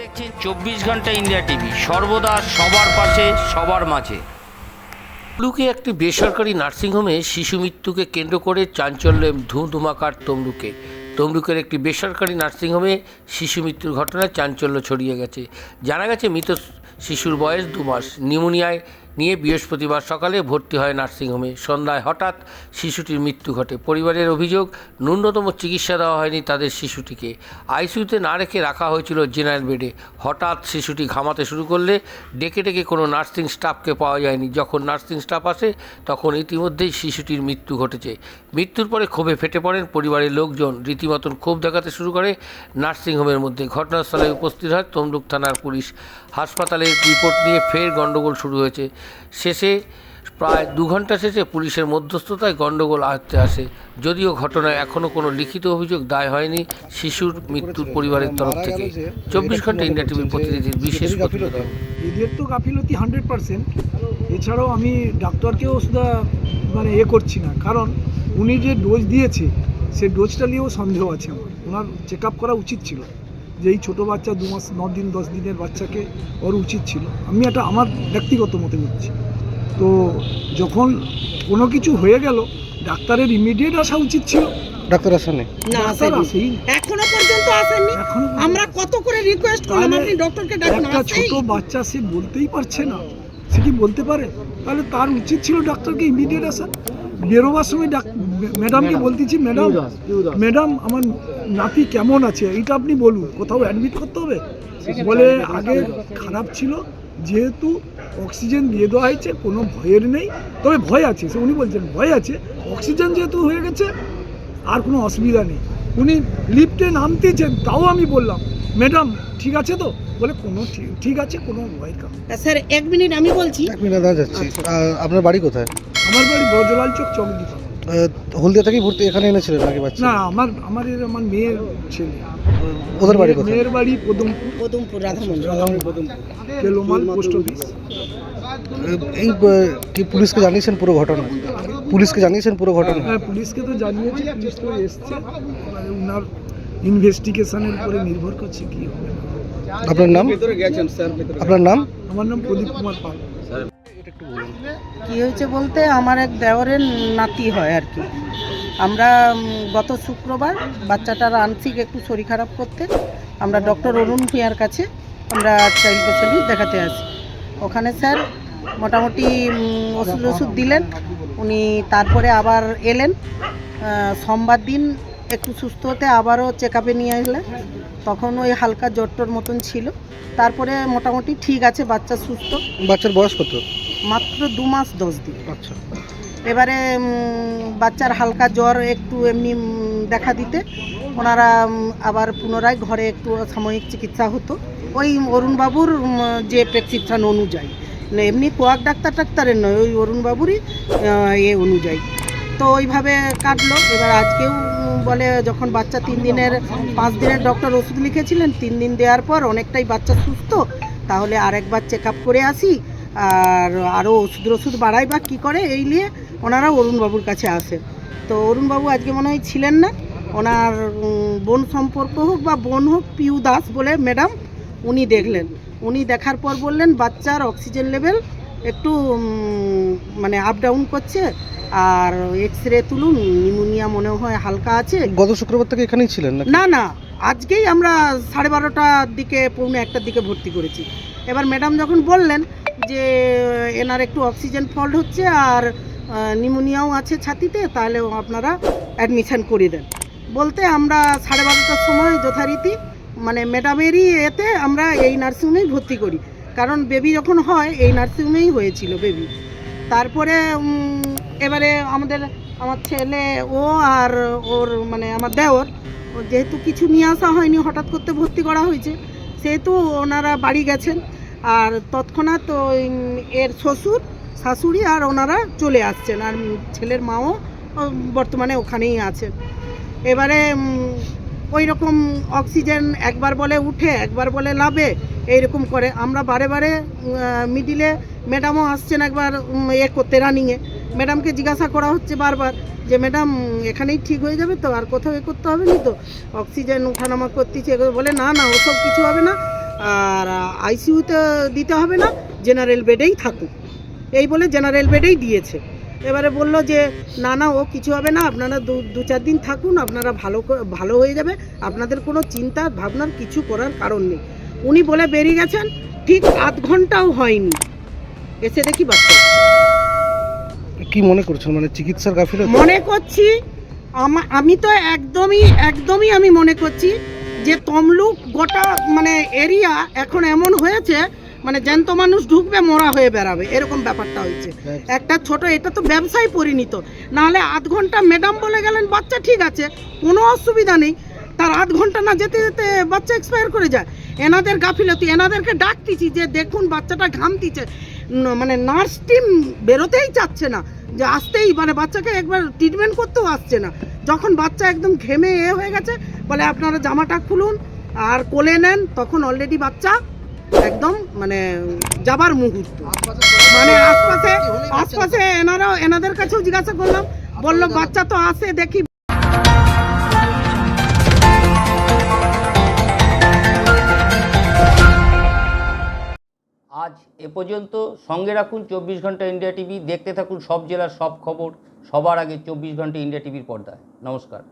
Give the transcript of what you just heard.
দেখছেন চব্বিশ ঘণ্টা ইন্ডিয়া টিভি সর্বদা সবার পাশে, সবার মাঝে। তমলুকে একটি বেসরকারি নার্সিংহোমে শিশু মৃত্যুকে কেন্দ্র করে চাঞ্চল্য ধুমধুমাকার তমলুকে। তমলুকের একটি বেসরকারি নার্সিংহোমে শিশু মৃত্যুর ঘটনায় চাঞ্চল্য ছড়িয়ে গেছে। জানা গেছে, মৃত শিশুর বয়স দু মাস। নিউমোনিয়ায় নিয়ে বৃহস্পতিবার সকালে ভর্তি হয় নার্সিংহোমে। সন্ধ্যায় হঠাৎ শিশুটির মৃত্যু ঘটে। পরিবারের অভিযোগ, ন্যূনতম চিকিৎসা দেওয়া হয়নি তাদের শিশুটিকে। আইসিইউতে না রেখে রাখা হয়েছিল জেনারেল বেডে। হঠাৎ শিশুটি ঘামাতে শুরু করলে ডেকে ডেকে কোনো নার্সিং স্টাফকে পাওয়া যায়নি। যখন নার্সিং স্টাফ আসে, তখন ইতিমধ্যেই শিশুটির মৃত্যু ঘটেছে। মৃত্যুর পরে ক্ষোভে ফেটে পড়েন পরিবারের লোকজন। রীতিমতন ক্ষোভ দেখাতে শুরু করে নার্সিংহোমের মধ্যে। ঘটনাস্থলে উপস্থিত হয় তমলুক থানার পুলিশ। হাসপাতালের রিপোর্ট নিয়ে ফের গণ্ডগোল শুরু হয়েছে। শেষে প্রায় দু ঘণ্টা শেষে পুলিশের মধ্যস্থতায় গণ্ডগোল আয়ত্তে আসে। যদিও ঘটনায় এখনও কোনো লিখিত অভিযোগ দায় হয়নি শিশুর মৃত্যুর পরিবারের তরফ থেকে। চব্বিশ ঘণ্টা ইন্ডিয়া টিভির প্রতিনিধির বিশেষ প্রতিবেদন। এদের তো গাফিলতি হান্ড্রেড পার্সেন্ট। এছাড়াও আমি ডাক্তারকেও শুধু মানে এ করছি না। কারণ উনি যে ডোজ দিয়েছে সে ডোজটা নিয়েও সন্দেহ আছে আমার। ওনার চেক আপ করা উচিত ছিল। যে এই ছোটো বাচ্চা দু মাস ন দিন দশ দিনের বাচ্চাকে ওর উচিত ছিল। আমি এটা আমার ব্যক্তিগত মতে বলছি। তো যখন কোনো কিছু হয়ে গেল ডাক্তারের ইমিডিয়েট আসা উচিত ছিল। ডাক্তার আসেনি না আসেনি। এখনও পর্যন্ত পর্যন্ত- আমরা কত করে রিকোয়েস্ট করলাম তাহলে আপনি ডক্টরকে ডাকুন? একটা ছোট বাচ্চা সে বলতেই পারছে না। সে কি বলতে পারে? তাহলে তার উচিত ছিল ডাক্তারকে ইমিডিয়েট আসা। বেরোবার সময় ডাক- ম্যাডামকে বলতেছি ম্যাডাম ম্যাডাম আমার নাতি কেমন আছে? এইটা আপনি বলুন। কোথাও অ্যাডমিট করতে হবে? বলে আগে খারাপ ছিল যেহেতু অক্সিজেন দিয়ে দেওয়া হয়েছে কোনো ভয়ের নেই। তবে ভয় আছে সে উনি বলছেন ভয় আছে। অক্সিজেন যেহেতু হয়ে গেছে আর কোনো অসুবিধা নেই। উনি লিফটে নামতেছেন তাও আমি বললাম ম্যাডাম ঠিক আছে তো? বলে কোনো ঠিক- ঠিক আছে কোনো ভয় নেই। স্যার এক মিনিট আমি বলছি। এক মিনিট দাঁড়া যাচ্ছি। আপনার বাড়ি কোথায়? আমার বাড়ি বজলাল চোখ চকদিপা আহ, হলদিয়া থেকেই ভর্তি এখানে এনেছিলেন নাকি বাচ্চা? না আমার আমার এর আমার মেয়ের ছেলে। ওদের বাড়ি কোথায়? মেয়ের বাড়ি Padampur. Padampur রাধামন্দির। Kelomal post office. এই কি পুলিশকে জানিয়েছেন পুরো ঘটনা? পুলিশকে জানিয়েছেন পুরো ঘটনা? হ্যাঁ পুলিশকে তো জানিয়েছি পুলিশ তো এসছে। উনার ইনভেস্টিগেশনের উপরে নির্ভর করছে কি হবে। আপনার নাম? আপনার নাম? আমার নাম প্রদীপ কুমার পাল। কি হয়েছে বলতে, আমার এক দেওরের নাতি হয় আর কি। আমরা গত শুক্রবার বাচ্চাটার আনসিক একটু শরীর খারাপ করতে, আমরা ডক্টর অরুণ ভূঁয়ার কাছে আমরা চাইল্ড স্পেশালিস্ট দেখাতে আসি। ওখানে স্যার মোটামুটি ওষুধ ওষুধ দিলেন, উনি তারপরে আবার এলেন সোমবার দিন একটু সুস্থ হতে আবারও চেক আপে নিয়ে এলেন। তখন ওই হালকা জ্বরটর মতন ছিল। তারপরে মোটামুটি ঠিক আছে, বাচ্চা সুস্থ। বাচ্চার বয়স কত? মাত্র দু মাস দশ দিন। আচ্ছা। এবারে বাচ্চার হালকা জ্বর একটু এমনি দেখা দিতে। ওনারা আবার পুনরায় ঘরে একটু সাময়িক চিকিৎসা হতো। ওই অরুণবাবুর যে প্রেসক্রিপশান অনুযায়ী। এমনি কোয়াক ডাক্তার টাক্তারের নয় ওই অরুণবাবুরই এ অনুযায়ী। তো ওইভাবে কাটলো। এবার আজকেও বলে যখন বাচ্চা তিন দিনের পাঁচ দিনের ডক্টর ওষুধ লিখেছিলেন তিন দিন দেওয়ার পর অনেকটাই বাচ্চা সুস্থ তাহলে আরেকবার চেক আপ করে আসি। আর আরও ওষুধ ওষুধ বাড়াই বা কী করে এই নিয়ে ওনারা অরুণবাবুর কাছে আসেন তো অরুণবাবু আজকে মনে হয় ছিলেন না। ওনার বোন সম্পর্ক হোক বা বোন হোক পিউ দাস বলে ম্যাডাম উনি দেখলেন। উনি দেখার পর বললেন বাচ্চার অক্সিজেন লেভেল একটু মানে আপ ডাউন করছে। আর এক্স রে তুলুন নিউমোনিয়া মনে হয় হালকা আছে। গত শুক্রবার থেকে এখানেই ছিলেন না না আজকেই আমরা সাড়ে বারোটার দিকে পৌনে একটার দিকে ভর্তি করেছি। এবার ম্যাডাম যখন বললেন যে, এনার একটু অক্সিজেন ফল্ট হচ্ছে আর নিউমোনিয়াও আছে ছাতিতে, তাহলে আপনারা অ্যাডমিশান করে দেন। বলতে আমরা সাড়ে বারোটার সময় যথারীতি মানে ম্যাডামেরই এতে আমরা এই নার্সিংহোমেই ভর্তি করি। কারণ বেবি যখন হয়, এই নার্সিংহোমেই হয়েছিল বেবি। তারপরে এবারে আমাদের, আমার ছেলে, ও আর ওর মানে আমার দেওর যেহেতু কিছু নিয়ে আসা হয়নি, হঠাৎ করতে ভর্তি করা হয়েছে, সেহেতু ওনারা বাড়ি গেছেন। আর তৎক্ষণাৎ ওই, এর শ্বশুর শাশুড়ি আর ওনারা চলে আসছেন আর ছেলের মাও বর্তমানে ওখানেই আছেন। এবারে ওই রকম অক্সিজেন একবার বলে উঠে একবার বলে লাভে এইরকম করে। আমরা বারে বারে মিডিলে ম্যাডামও আসছেন একবার এ করতে রানিংয়ে। ম্যাডামকে জিজ্ঞাসা করা হচ্ছে বারবার যে ম্যাডাম এখানেই ঠিক হয়ে যাবে তো? আর কোথাও এ করতে হবে না তো? অক্সিজেন উঠানামা করতেছে। বলে না না ওসব কিছু হবে না। আর আইসিইউতে দিতে হবে না জেনারেল বেডেই থাকুক। এই বলে জেনারেল বেডেই দিয়েছে। এবারে বলল যে না না ও কিছু হবে না আপনারা দু দু চার দিন থাকুন আপনারা ভালো ভালো হয়ে যাবে আপনাদের কোনো চিন্তা ভাবনার কিছু করার কারণ নেই। উনি বলে বেরিয়ে গেছেন ঠিক আধ ঘন্টাও হয়নি। এসে দেখি বাচ্চা। কি মনে করছেন? মানে চিকিৎসার গাফিলতি? মনে করছি আমি তো একদমই একদমই আমি মনে করছি যে তমলুক গোটা মানে এরিয়া এখন এমন হয়েছে মানে জ্যান্ত মানুষ ঢুকবে মরা হয়ে বেড়াবে এরকম ব্যাপারটা হয়েছে। একটা ছোট এটা তো ব্যবসায় পরিণত। নাহলে আধ ঘণ্টা ম্যাডাম বলে গেলেন বাচ্চা ঠিক আছে কোনো অসুবিধা নেই। তার আধ ঘণ্টা না যেতে যেতে বাচ্চা এক্সপায়ার করে যায়। এনাদের গাফিলতি এনাদেরকে ডাকতেছি যে দেখুন বাচ্চাটা ঘামতিছে। মানে নার্স টিম বেরোতেই চাচ্ছে না যে আসতেই মানে বাচ্চাকে একবার ট্রিটমেন্ট করতেও আসছে না। যখন বাচ্চা একদম ঘেমে এ হয়ে গেছে বলে আপনারা জামাটা খুলুন আর কোলে নেন, তখন অলরেডি বাচ্চা একদম মানে যাবার মুহূর্ত। মানে আশপাশে আশপাশে এনারাও, এনাদের কাছেও জিজ্ঞাসা করলাম, বলল, বাচ্চা তো আসে দেখি। আজ এ পর্যন্ত সঙ্গে রাখুন চব্বিশ ঘণ্টা ইন্ডিয়া টিভি, দেখতে থাকুন সব জেলার সব খবর, সবার আগে চব্বিশ ঘণ্টা ইন্ডিয়া টিভির পর্দায়। নমস্কার।